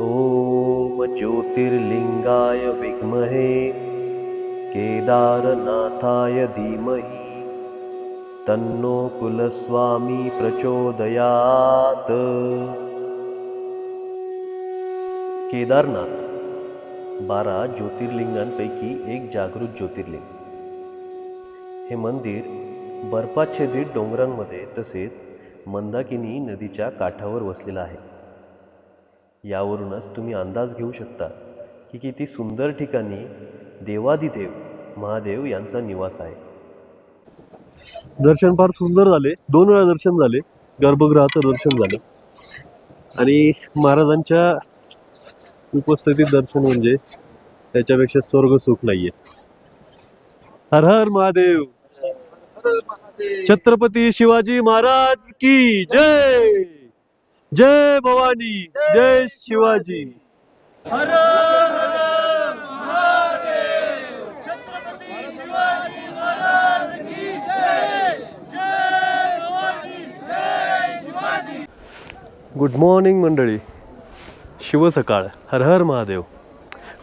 ॐ ज्योतिर्लिङ्गाय विद्महे केदारनाथाय धीमहि तन्नो कुलस्वामी प्रचोदयात्। केदारनाथ बारा ज्योतिर्लिंगांपैकी एक जागृत ज्योतिर्लिंग. हे मंदिर बर्फाच्छेदित डोंगरांमध्ये तसेच मंदाकिनी नदीच्या काठावर वसलेलं आहे. यावरूनच तुम्ही अंदाज घेऊ शकता की किती सुंदर ठिकाणी देवादिदेव महादेव यांचा निवास आहे. दर्शन फार सुंदर झाले. दोन वेळा दर्शन झाले. गर्भगृहाचं दर्शन झालं. आणि महाराजांच्या उपस्थितीत दर्शन म्हणजे त्याच्यापेक्षा स्वर्ग सुख नाहीये. हर हर महादेव. छत्रपती शिवाजी महाराज की जय! जय भवानी जय शिवाजी। गुड मॉर्निंग मंडळी. शिव सकाळ. हर हर Mahadev.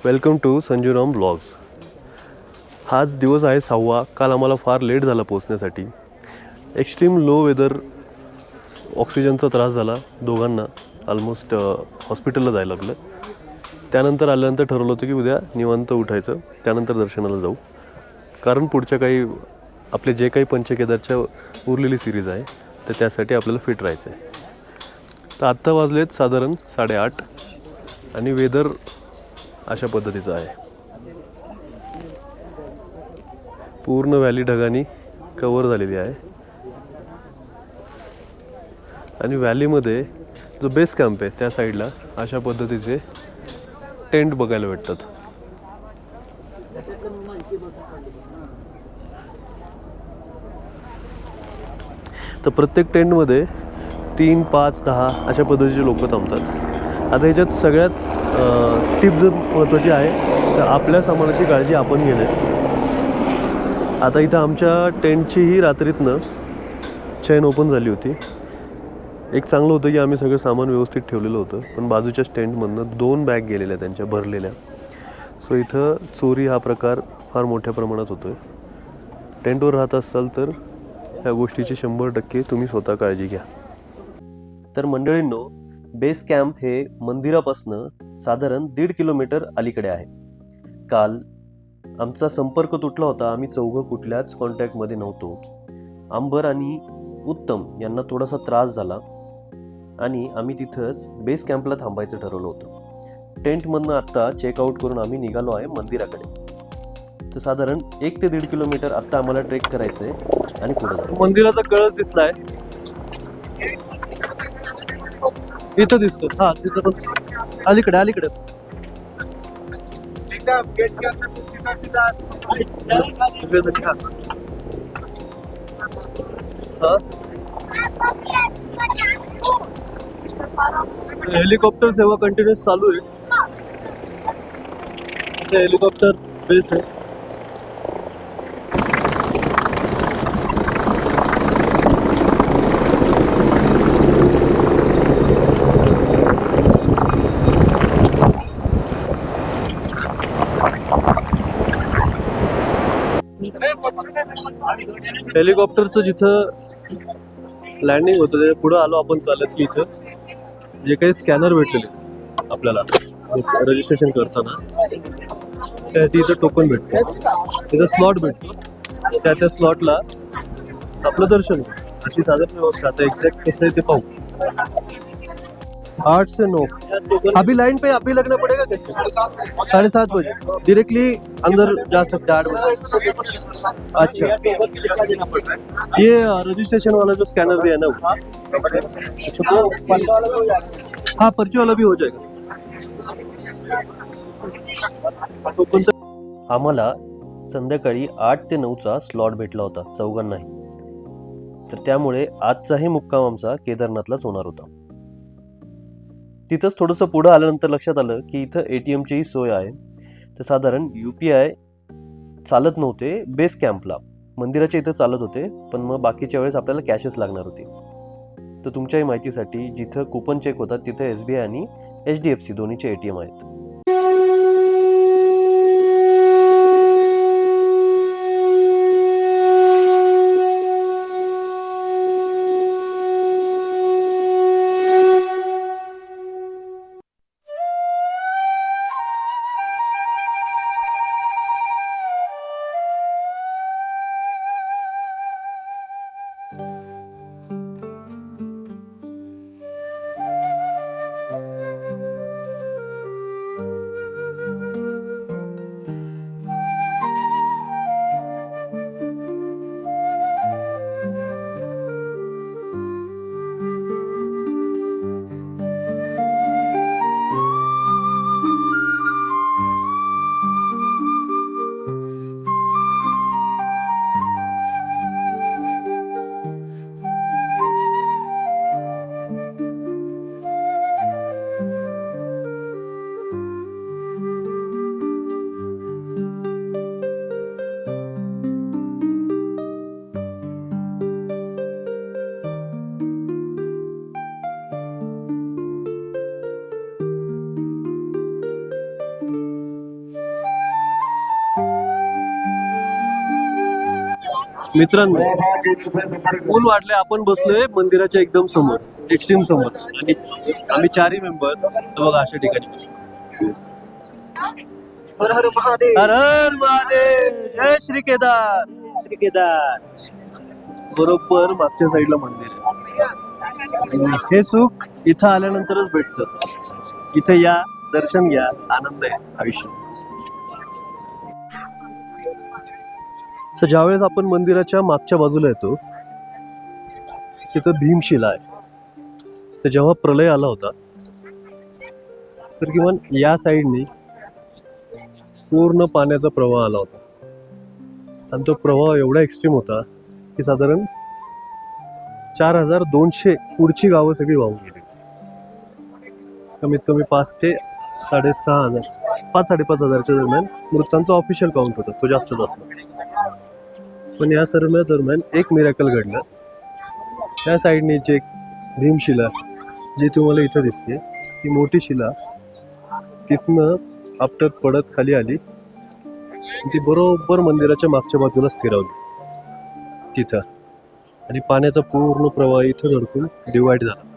Welcome to Sanjuram blogs हाच दिवस आहे सहावा. काल आम्हाला फार लेट झाला पोचण्यासाठी एक्स्ट्रीम लो वेदर ऑक्सिजनचा त्रास झाला दोघांना. ऑलमोस्ट हॉस्पिटलला जायला लागलं. त्यानंतर आल्यानंतर ठरवलं होतं की उद्या निवांत उठायचं. त्यानंतर दर्शनाला जाऊ. कारण पुढच्या काही आपले जे काही पंचकेदारच्या उरलेली सिरीज आहे तर त्यासाठी आपल्याला फिट राहायचं आहे तर आत्ता वाजलेत साधारण साडेआठ आणि वेदर अशा पद्धतीचं आहे. पूर्ण व्हॅली ढगानी कवर झालेली आहे. आणि व्हॅलीमध्ये जो बेस कॅम्प आहे त्या साईडला अशा पद्धतीचे टेंट बघायला भेटतात. तर प्रत्येक टेंटमध्ये तीन पाच दहा अशा पद्धतीचे लोक थांबतात. आता ह्याच्यात सगळ्यात टिप जर महत्त्वाची आहे तर आपल्या सामानाची काळजी आपण घेणे. आता इथं आमच्या टेंटचीही रात्रीतनं चैन ओपन झाली होती. एक चांगलं होतं की आम्ही सगळं सामान व्यवस्थित ठेवलेलं होतं पण बाजूच्या स्टँडमधनं दोन बॅग गेलेल्या त्यांच्या भरलेल्या. सो इथं चोरी हा प्रकार फार मोठ्या प्रमाणात होतो आहे टेंटवर राहत असाल तर ह्या गोष्टीची शंभर टक्के तुम्ही स्वतः काळजी घ्या. तर मंडळींनो बेस कॅम्प हे मंदिरापासनं साधारण दीड किलोमीटर अलीकडे आहे. काल आमचा संपर्क तुटला होता आम्ही चौघं कुठल्याच कॉन्टॅक्टमध्ये नव्हतो. अंबर आणि उत्तम यांना थोडासा त्रास झाला. आणि आम्ही तिथंच बेस कॅम्पला थांबायचं ठरवलं होतं. टेंटमधनं आत्ता चेकआउट करून आम्ही निघालो आहे मंदिराकडे. तर साधारण एक ते दीड किलोमीटर आत्ता आम्हाला ट्रेक करायचं आहे आणि पुढे मंदिराचा कळस दिसलाय. तिथं दिसतो. हा तिथं पण अलीकडे अलीकडे. हा. हेलिकॉप्टर सेवा कंटिन्युअस चालू आहे. हेलिकॉप्टर बेस आहे. हेलिकॉप्टरचं जिथं लँडिंग होतं त्याच्या पुढं आलो आपण चालत की इथं. जे काही स्कॅनर भेटलेले आपल्याला रजिस्ट्रेशन करताना त्यासाठी तिचं टोकन भेटतो. त्याचा स्लॉट भेटतो. त्या त्या स्लॉटला आपलं दर्शन अशी साधारण व्यवस्था. आता एक्झॅक्ट कसं आहे ते पाहू. आठ से नौ। अभी लाइन पे अभी लगना पड़ेगा कैसे? साढ़े सात बजे। डायरेक्टली अंदर जा सकते आठ बजे। अच्छा। ये रजिस्ट्रेशन वाला जो स्कैनर भी है ना अच्छा हाँ पर्ची वाला भी हो जाएगा। आम्हाला संध्याकाळी आठ ते नऊचा स्लॉट भेटला होता चौघांनाही. तर त्यामुळे आजचाही मुक्काम आमचा केदारनाथलाच होणार होता. तिथंच थोडंसं पुढं आल्यानंतर लक्षात आलं की इथं ए टी एमचीही सोय आहे. तर साधारण यू पी आय चालत नव्हते बेस कॅम्पला मंदिराच्या इथं चालत होते पण मग बाकीच्या वेळेस आपल्याला कॅशच लागणार होती. तर तुमच्याही माहितीसाठी जिथं कुपन चेक होतात तिथं एस बी आय आणि एच डी एफ सी दोन्हीचे ए टी एम आहेत. मित्रांनो ऊन वाढले आपण बसलोय मंदिराच्या एकदम समोर एक्स्ट्रीम समोर. आणि आम्ही चारही मेंबर बघा अशा ठिकाणी. हर हर महादेव. हर हर महादेव. जय श्री केदार. श्री केदार. बरोबर मागच्या साईडला मंदिर आहे. हे सुख इथं आल्यानंतरच भेटतं. इथे या दर्शन घ्या आनंद आहे आयुष्यात सो ज्यावेळेस आपण मंदिराच्या मागच्या बाजूला येतो तिथं भीमशिला आहे. तर जेव्हा प्रलय आला होता तर किमान या साईडने पूर्ण पाण्याचा प्रवाह आला होता. आणि तो प्रवाह एवढा एक्स्ट्रीम होता की साधारण चार हजार दोनशे पुढची गावं सगळी वाहून गेली. कमीत कमी पाच ते साडेसहा हजार पाच साडेपाच हजारच्या दरम्यान मृतांचा ऑफिशियल काउंट होता तो जास्तच असला. पण या सर्व दरम्यान एक मिरॅकल घडलं. त्या साईडने जे भीमशिला जी तुम्हाला इथं दिसते ती मोठी शिला तिथनं आपटत पडत खाली आली. ती बरोबर मंदिराच्या मागच्या बाजूला स्थिरावली. तिथं. आणि पाण्याचा पूर्ण प्रवाह इथं धडकून डिवाइड झाला.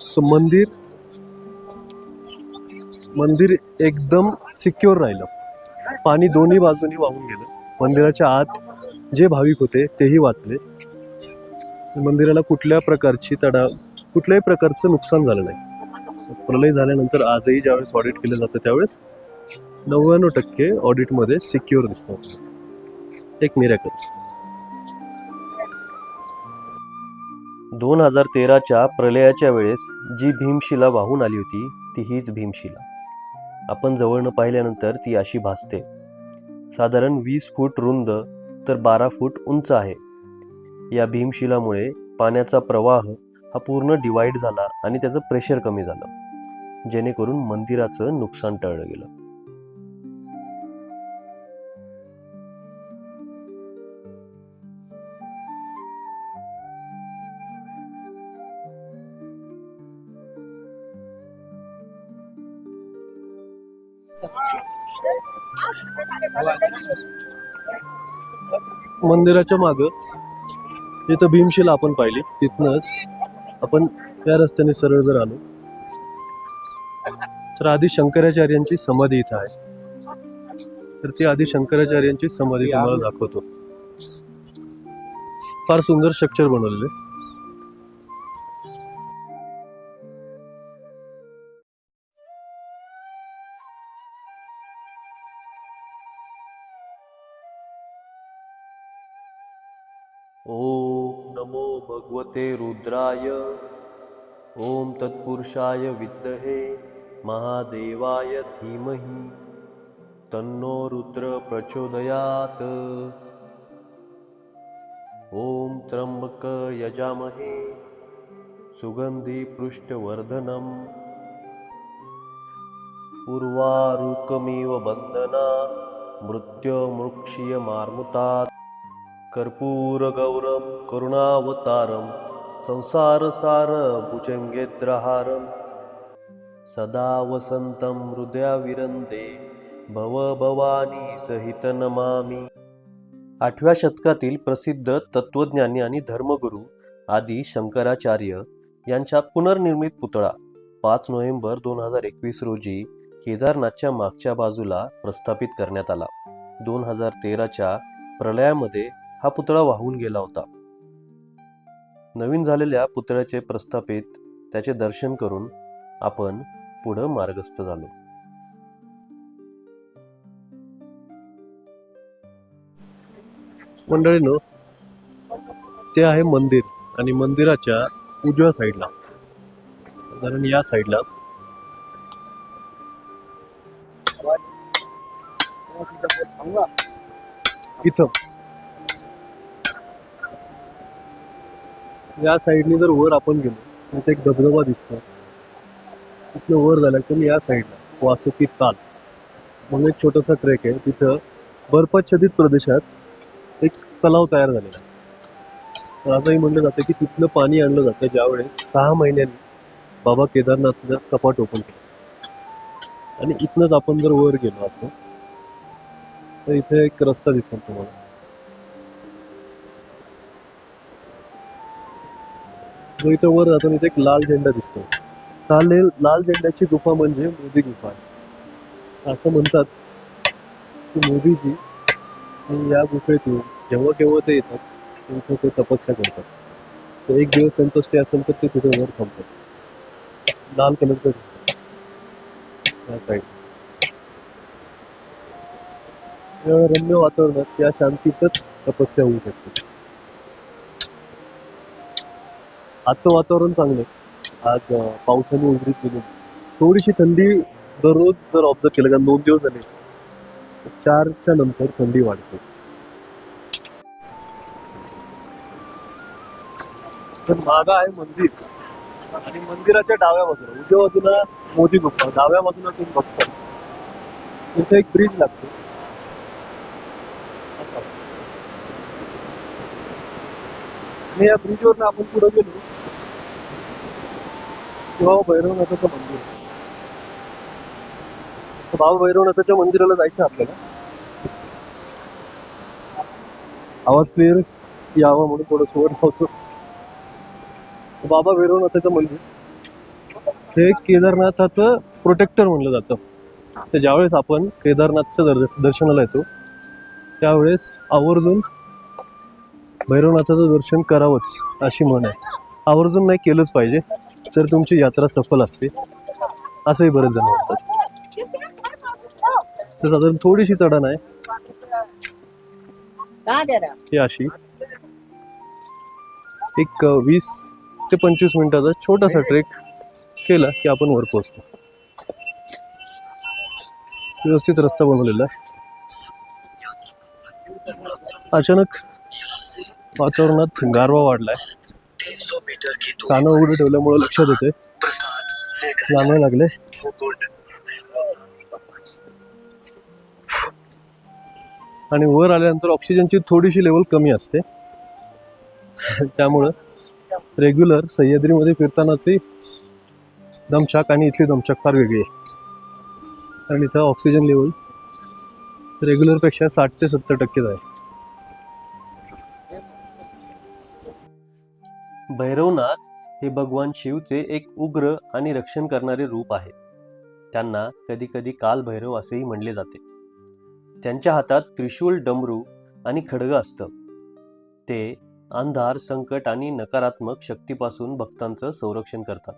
सो मंदिर मंदिर एकदम सिक्युअर राहिलं. पाणी दोन्ही बाजूनी वाहून गेलं. मंदिराच्या आत जे भाविक होते तेही वाचले. मंदिराला कुठल्या प्रकारची तडा कुठल्याही प्रकारचं नुकसान झालं नाही. प्रलय झाल्यानंतर आजही ज्यावेळेस ऑडिट केलं जातं त्यावेळेस नव्याण्णव टक्के ऑडिटमध्ये सिक्युअर दिसतं. एक मिरॅकल दोन हजार तेराच्या प्रलयाच्या वेळेस जी भीमशिला वाहून आली होती ती हीच भीमशिला. आपण जवळनं पाहिल्यानंतर ती अशी भासते. साधारण वीस फूट रुंद तर बारा फूट उंच आहे. या भीमशिलामुळे पाण्याचा प्रवाह हा पूर्ण डिवाईड झाला आणि त्याचं प्रेशर कमी झालं. जेणेकरून मंदिराचं नुकसान टळलं गेलं. मंदिराच्या मागं जिथं भीमशिला आपण पाहिली. तिथनंच आपण त्या रस्त्याने सरळ जर आलो तर आधी शंकराचार्यांची समाधी इथं आहे. तर ती आधी शंकराचार्यांची समाधी तुम्हाला दाखवतो. फार सुंदर स्ट्रक्चर बनवलेले ते रुद्राय। ॐ तत्पुरुषाय विद्महे महादेवाय धीमहि। तन्नो तन्नोरुद्रप्रचोदयात् ॐ त्र्यम्बकयजामहे सुगन्धिपृष्ठवर्धनम् उर्वारुकमिव बन्धना मृत्युमुक्ष्यमारुतात् कर्पूरगौरं करुणावतारं संसारसार भुजंगेद्रहारम सदा वसंतं हृदयाविरंदे भव भवानी सहित नमामी। आठव्या शतकातील प्रसिद्ध तत्वज्ञानी आणि धर्मगुरू आदी शंकराचार्य यांचा पुनर्निर्मित पुतळा पाच नोव्हेंबर दोन हजार एकवीस रोजी केदारनाथच्या मागच्या बाजूला प्रस्थापित करण्यात आला. दोन हजार तेराच्या प्रलयामध्ये हा पुतळा वाहून गेला होता. नवीन झालेल्या पुतळ्याचे प्रस्थापित त्याचे दर्शन करून आपण पुढं मार्गस्थ झालो. मंडळीनो ते आहे मंदिर आणि मंदिराच्या उजव्या साईडला. कारण या साईडला इथं या साईडने जर वर आपण गेलो तर एक धबधबा दिसतो तिथनं वर झाला तर या साईडला वासुकी ताल. म्हणून एक छोटासा ट्रेक आहे. तिथं बर्फाच्छादित प्रदेशात एक तलाव तयार झालेला तर असंही म्हटलं जातं की तिथलं पाणी आणलं जातं ज्यावेळेस सहा महिन्यांनी बाबा केदारनाथला कपाट ओपन केलं. आणि इथनंच आपण जर वर गेलो असं तर इथे एक रस्ता दिसेल तुम्हाला. मग इथं वर जातो इथे एक लाल झेंडा दिसतो. हा लाल झेंड्याची गुफा म्हणजे मोदी गुफा. आहे असं म्हणतात की मोदीजी या या गुफेतून जेव्हा केव्हा ते येतात तेव्हा ते तपस्या करतात. तर एक दिवस त्यांचा स्टे असेल तर ते तिथे वर थांबतात. लाल कलरचं या साईड या रम्य वातावरणात या शांतीतच तपस्या होऊ शकते आजचं वातावरण चांगलं आहे. आज पावसाने उघडीत गेली थोडीशी थंडी दररोज जर ऑब्झर्व केलं कारण दोन दिवस झाले चारच्या नंतर थंडी वाढते. तर मागा आहे मंदिर. आणि मंदिराच्या डाव्या बाजूला उजव्या बाजूला मोदी गुप्ता डाव्या बाजूला तुम्ही बघता तिथे एक ब्रिज लागतो. असा. आणि या ब्रिजवर आपण पुढे गेलो. भैरवनाथाचं मंदिर बाबा भैरवनाथाच्या मंदिराला जायचं आपल्याला. आवाज क्लिअर यावा म्हणून थोडं सोड होतो. बाबा भैरवनाथाचं मंदिर. हे केदारनाथाचं प्रोटेक्टर म्हणलं जातं. तर ज्यावेळेस आपण केदारनाथच्या दर्शनाला येतो त्यावेळेस आवर्जून भैरवनाथाचं दर्शन करावंच अशी म्हण आहे. आवर्जून नाही केलंच पाहिजे. तर तुमची यात्रा सफल असते. असंही बरेच जण म्हणतात. तर साधारण थोडीशी चढण आहे. ही अशी. एक वीस ते पंचवीस मिनिटाचा छोटासा ट्रेक केला की आपण वर पोहोचतो. व्यवस्थित रस्ता बनवलेला अचानक वातावरणात गारवा वाढलाय. कानं उघडे ठेवल्यामुळे लक्षात येते जाणवायला लागले. आणि वर आल्यानंतर ऑक्सिजनची थोडीशी लेवल कमी असते. त्यामुळं रेग्युलर सह्याद्रीमध्ये फिरतानाची दमछाक आणि इथली दमछाक फार वेगळी आहे. कारण इथं ऑक्सिजन लेवल रेग्युलरपेक्षा साठ ते सत्तर टक्केच आहे. भैरवनाथ हे भगवान शिवचे एक उग्र आणि रक्षण करणारे रूप आहे. त्यांना कधीकधी कालभैरव असेही म्हणले जाते. त्यांच्या हातात त्रिशूल डमरू आणि खडग असतं. ते अंधार संकट आणि नकारात्मक शक्तीपासून भक्तांचं संरक्षण करतात.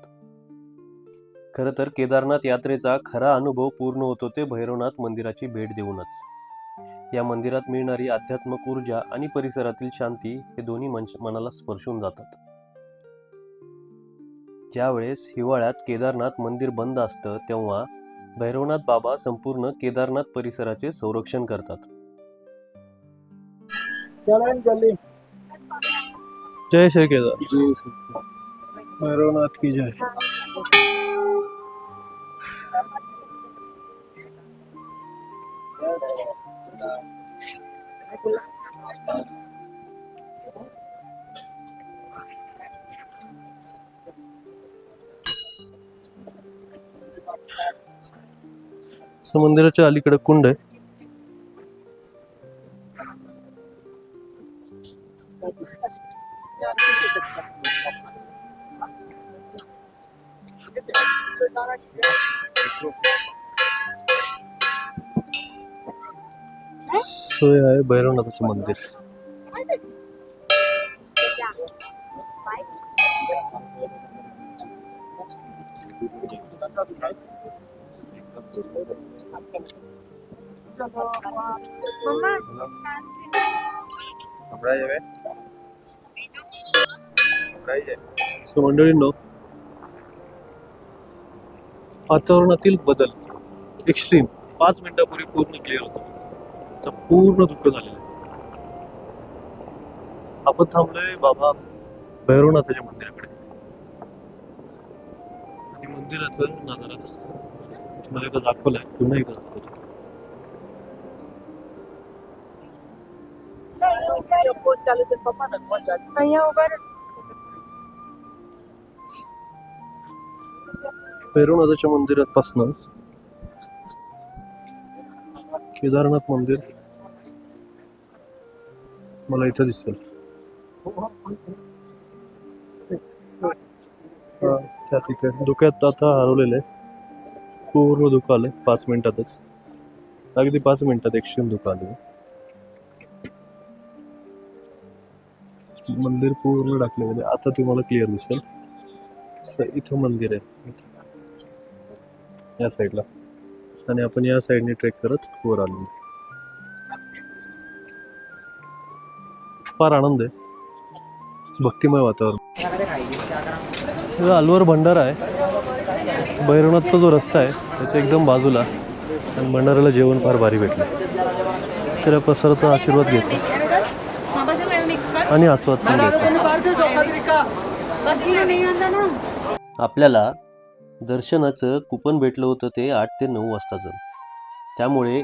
खरं तर केदारनाथ यात्रेचा खरा अनुभव पूर्ण होतो ते भैरवनाथ मंदिराची भेट देऊनच. या मंदिरात मिळणारी आध्यात्मिक ऊर्जा आणि परिसरातील शांती हे दोन्ही मन मनाला स्पर्शून जातात. ज्यावेळेस हिवाळ्यात केदारनाथ मंदिर बंद असतं तेव्हा भैरवनाथ बाबा संपूर्ण केदारनाथ परिसराचे संरक्षण करतात. जय श्री केदार. जय श्री भैरवनाथ की जय. असं मंदिराच्या अलीकडे कुंड आहे. सोय आहे भैरवनाथाचं मंदिर. So ¿eh? मंडळींनो वातावरणातील बदल. एक्स्ट्रीम पाच मिनिटापूर्वी पूर्ण क्लिअर होतो. तर पूर्ण दुःख झालेलं आहे. आपण थांबलोय बाबा भैरवनाथाच्या मंदिराकडे. आणि मंदिराचं नजारा तुम्हाला एकदा दाखवलाय पुन्हा एकदा दाखवतो. फोन चालू तर पप्पा ना फोन चालू અહીંયા ઉભા રહો. भैरवनाथाच्या मंदिरात पासनं केदारनाथ मंदिर मला इथं दिसेल हा, त्या तिथे धुक्यात आता हरवलेलं आहे पूर्ण धुकं आलंय पाच मिनिटातच अगदी पाच मिनिटात एक्स्ट्रीम धुकं आले मंदिर पूर्ण टाकलेलं आहे म्हणजे आता तुम्हाला क्लिअर दिसेल. स- इथं मंदिर आहे. या साईडला आणि आपण या साईडने ट्रेक करत वर आलो. फार आनंद आहे. भक्तिमय वातावरण. अलवर भंडारा आहे भैरवनाथचा जो रस्ता आहे त्याच्या एकदम बाजूला आणि भंडाऱ्याला जेवण फार भारी भेटलं. तर या प्रसाराचा आशीर्वाद घ्यायचा मापाशी काय मिक्स कर आणि आस्वाद घ्यायचा आपल्याला दर्शनाचं कुपन भेटलं होतं ते आठ ते नऊ वाजताचं. त्यामुळे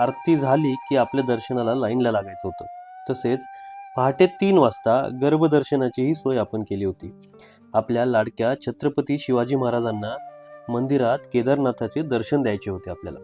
आरती झाली की आपल्या दर्शनाला लाईनला लागायचं होतं. तसेच पहाटे तीन वाजता गर्भदर्शनाचीही सोय आपण केली होती. आपल्या लाडक्या छत्रपती शिवाजी महाराजांना मंदिरात केदारनाथाचे दर्शन द्यायचे होते आपल्याला.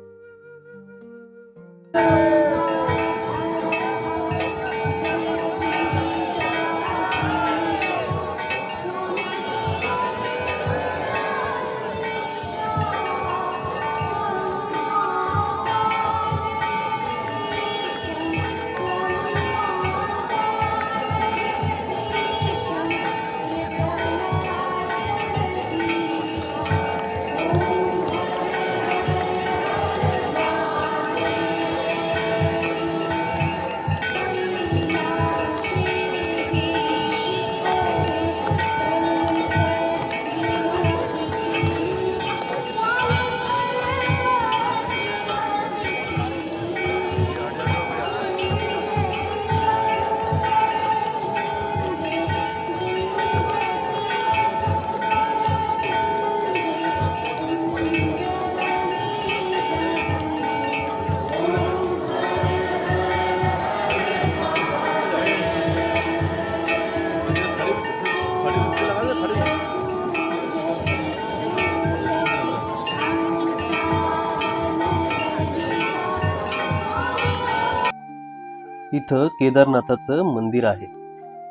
इथं केदारनाथाचं मंदिर आहे.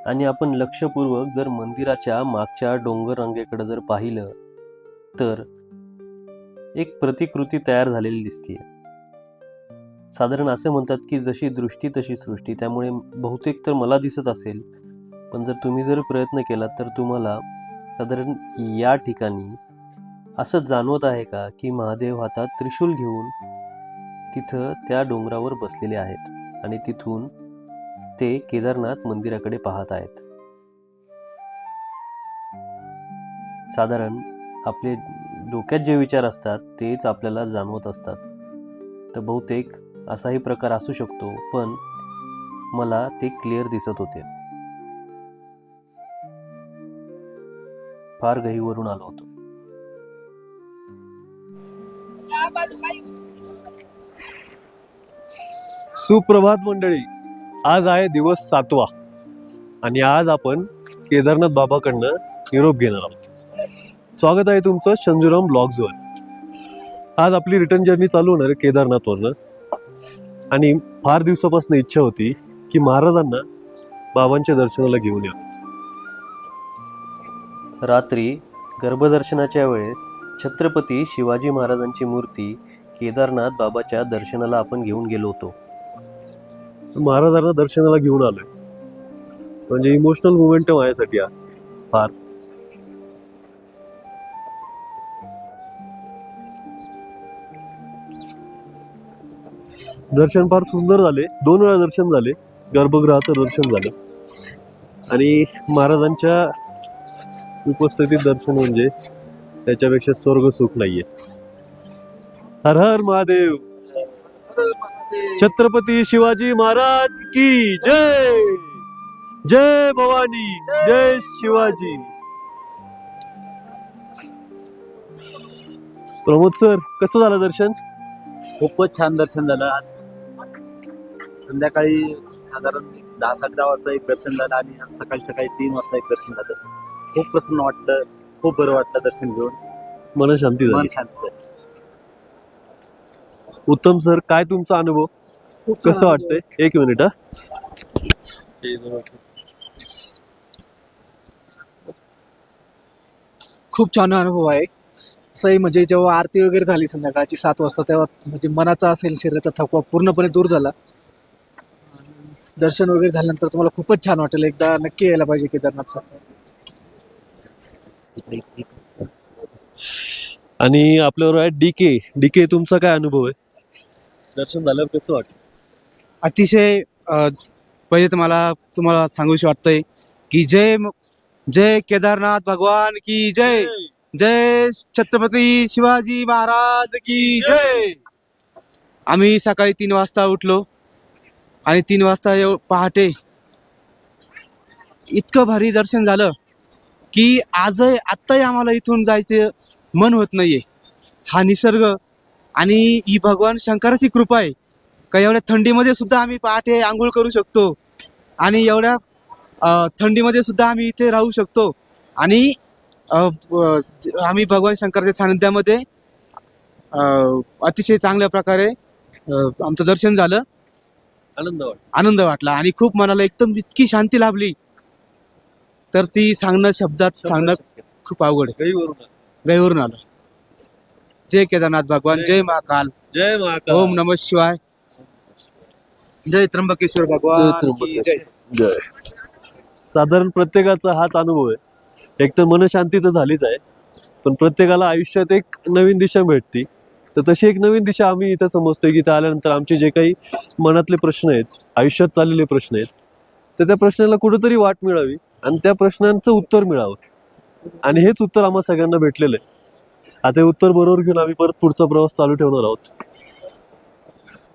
आणि आपण लक्षपूर्वक जर मंदिराच्या मागच्या डोंगर रांगेकडे जर पाहिलं तर एक प्रतिकृती तयार झालेली दिसते साधारण असे म्हणतात की जशी दृष्टी तशी सृष्टी. त्यामुळे बहुतेक तर मला दिसत असेल पण जर तुम्ही जर प्रयत्न केला तर तुम्हाला साधारण या ठिकाणी असं जाणवत आहे का की महादेव हातात त्रिशूल घेऊन तिथं त्या डोंगरावर बसलेले आहेत. आणि तिथून ते केदारनाथ मंदिराकडे पाहत आहेत. साधारण आपले डोक्यात जे विचार असतात तेच आपल्याला जाणवत असतात. तर बहुतेक असाही प्रकार असू शकतो पण मला ते क्लिअर दिसत होते. फार गहीवरून आलो होतो. सुप्रभात मंडळी. आज आहे दिवस सातवा. आणि आज आपण केदारनाथ बाबाकडनं निरोप घेणार आहोत. स्वागत आहे तुमचं शंजूराम ब्लॉग्सवर. आज आपली रिटर्न जर्नी चालू होणार आहे केदारनाथवरनं. आणि फार दिवसापासून इच्छा होती की महाराजांना बाबांच्या दर्शनाला घेऊन या. रात्री गर्भदर्शनाच्या वेळेस छत्रपती शिवाजी महाराजांची मूर्ती केदारनाथ बाबाच्या दर्शनाला आपण घेऊन गेलो होतो. महाराजांना दर्शनाला घेऊन आलोय. म्हणजे इमोशनल मुवमेंट माझ्यासाठी हा फार. दर्शन फार सुंदर झाले. दोन वेळा दर्शन झाले. गर्भगृहाचं दर्शन झालं. आणि महाराजांच्या उपस्थितीत दर्शन म्हणजे त्याच्यापेक्षा स्वर्ग सुख नाहीये. हर हर महादेव! छत्रपती शिवाजी महाराज की जय. जय भवानी जय शिवाजी. प्रमोद सर कसं झालं दर्शन? खूपच छान दर्शन झालं. आज संध्याकाळी साधारण दहा साडे दहा वाजता एक दर्शन झालं आणि आज सकाळी सकाळी तीन वाजता एक दर्शन झालं. खूप प्रसन्न वाटलं खूप बरं वाटलं दर्शन घेऊन. मन शांती मन झाली शांत झालं. उत्तम सर काय तुमचा अनुभव? कसं वाटतंय? एक मिनिट हा. खूप छान अनुभव आहे. असंही म्हणजे जेव्हा आरती वगैरे झाली संध्याकाळची सात वाजता तेव्हा म्हणजे मनाचा असेल शरीराचा थकवा पूर्णपणे दूर झाला. दर्शन वगैरे झाल्यानंतर तुम्हाला खूपच छान वाटेल. एकदा नक्की यायला पाहिजे केदारनाथचं. आणि आपल्यावर आहे डी के. डी के तुमचा काय अनुभव आहे? दर्शन झाल्यावर कसं वाटतं? अतिशय पहिले तर मला तुम्हाला सांगूशी वाटतंय की जय जय केदारनाथ भगवान की जय जय छत्रपती शिवाजी महाराज की जय. आम्ही सकाळी तीन वाजता उठलो आणि तीन वाजता एव पहाटे इतकं भारी दर्शन झालं की आजही आत्ताही आम्हाला इथून जायचं मन होत नाहीये. हा निसर्ग आणि ही भगवान शंकराची कृपा आहे. का एवढ्या थंडीमध्ये सुद्धा आम्ही पहाटे आंघोळ करू शकतो. आणि एवढ्या थंडीमध्ये सुद्धा आम्ही इथे राहू शकतो. आणि आम्ही भगवान शंकराच्या सानिध्यामध्ये अतिशय चांगल्या प्रकारे आमचं दर्शन झालं. आनंद वाटतो आनंद वाटला. आणि खूप मनाला एकदम इतकी शांती लाभली. तर ती सांगणं शब्दात सांगणं खूप अवघड आहे. गईवरून आलं. जय केदारनाथ भगवान. जय महाकाल. जय महाकाल. ओम नमः शिवाय. जय त्र्यंबकेश्वर भगवान की जय. जय. साधारण प्रत्येकाचा हाच अनुभव आहे. एक तर मनशांती तर झालीच आहे. पण प्रत्येकाला आयुष्यात एक नवीन दिशा भेटती. तर तशी एक नवीन दिशा आम्ही इथं समजतोय की इथं आल्यानंतर आमचे जे काही मनातले प्रश्न आहेत आयुष्यात चाललेले प्रश्न आहेत तर त्या प्रश्नाला कुठेतरी वाट मिळावी आणि त्या प्रश्नांचं उत्तर मिळावं. आणि हेच उत्तर आम्हा सगळ्यांना भेटलेलं आहे. आता हे उत्तर बरोबर घेऊन आम्ही परत पुढचा प्रवास चालू ठेवणार आहोत.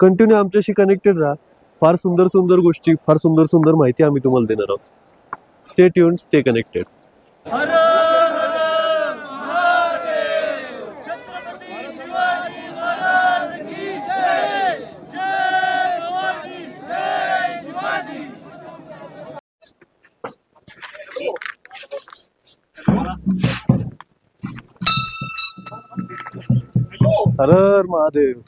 कंटिन्यू आमच्याशी कनेक्टेड राहा. फार सुंदर सुंदर गोष्टी फार सुंदर सुंदर माहिती आम्ही तुम्हाला देणार आहोत. स्टे ट्यून स्टे कनेक्टेड हर हर महादेव।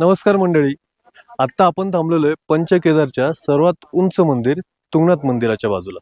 नमस्कार मंडळी. आत्ता आपण थांबलेलो आहे पंचकेदारच्या सर्वात उंच मंदिर तुंगनाथ मंदिराच्या बाजूला.